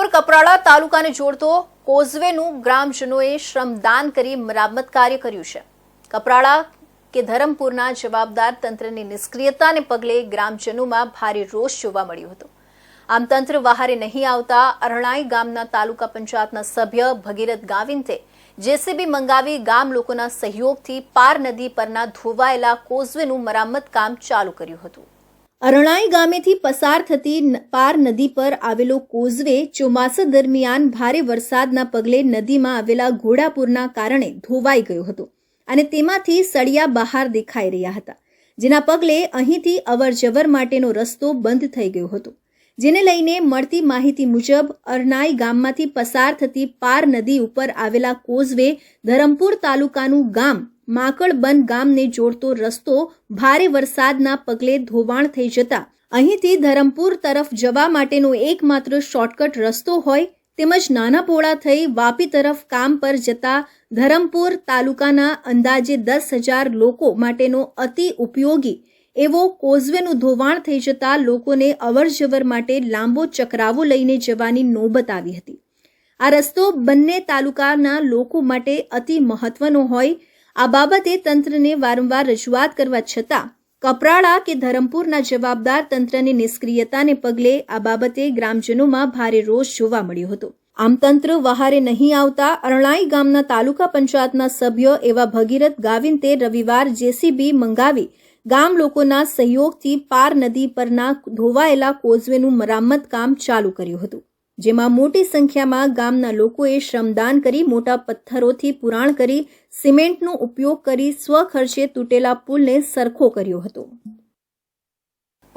ધરમપુર કપરાળા તાલુકાને જોડતો કોઝવેનું ગ્રામજનોએ શ્રમદાન કરી મરામત કાર્ય કર્યું છે. કપરાળા કે ધરમપુરના જવાબદાર તંત્રની નિષ્ક્રિયતાને પગલે ગ્રામજનોમાં ભારે રોષ જોવા મળ્યો હતો. આમ તંત્ર વહારે નહીં આવતા અરણાઈ ગામના તાલુકા પંચાયતના સભ્ય ભગીરથ ગાવિંતે જેસીબી મંગાવી ગામ લોકોના સહયોગથી પાર નદી પરના ધોવાયેલા કોઝવેનું મરામત કામ ચાલુ કર્યું હતું. અરણાઈ ગામેથી પસાર થતી પાર નદી પર આવેલો કોઝવે ચોમાસા દરમિયાન ભારે વરસાદના પગલે નદીમાં આવેલા ઘોડાપુરના કારણે ધોવાઈ ગયો હતો અને તેમાંથી સળિયા બહાર દેખાઈ રહ્યા હતા, જેના પગલે અહીંથી અવરજવર માટેનો રસ્તો બંધ થઈ ગયો હતો. જેને લઈને મળતી માહિતી મુજબ, અરણાઈ ગામમાંથી પસાર થતી પાર નદી ઉપર આવેલા કોઝવે ધરમપુર તાલુકાનું ગામ માકડબન ગામને જોડતો રસ્તો ભારે વરસાદના પગલે ધોવાણ થઈ જતા. અહીંથી ધરમપુર તરફ જવા માટેનો એકમાત્ર શોર્ટકટ રસ્તો હોય, તેમજ નાના પોળા થઈ વાપી તરફ કામ પર જતા ધરમપુર તાલુકાના અંદાજે દસ હજાર લોકો માટેનો અતિ ઉપયોગી એવો કોઝવેનું ધોવાણ થઈ જતા લોકોને અવરજવર માટે લાંબો ચક્રાવો લઈને જવાની નોબત આવી હતી. આ રસ્તો બંને તાલુકાના લોકો માટે અતિ મહત્વનો હોય આ બાબતે તંત્રને વારંવાર રજૂઆત કરવા છતાં કપરાળા કે ધરમપુરના જવાબદાર તંત્રની નિષ્ક્રિયતાને પગલે આ બાબતે ગ્રામજનોમાં ભારે રોષ જોવા મળ્યો હતો. આમ તંત્ર વહારે નહીં આવતા અરણાઈ ગામના તાલુકા પંચાયતના સભ્ય એવા ભગીરથ ગાવિંતે રવિવાર જેસીબી મંગાવી ગામ લોકોના સહયોગથી પાર નદી પરના ધોવાયેલા કોઝવેનું મરામત કામ ચાલુ કર્યું હતું. જેમાં મોટી સંખ્યામાં ગામના લોકોએ શ્રમદાન કરી, મોટા પથ્થરોથી પુરાણ કરી, સિમેન્ટનો ઉપયોગ કરી, સ્વખર્ચે તૂટેલા પુલને સરખો કર્યો હતો.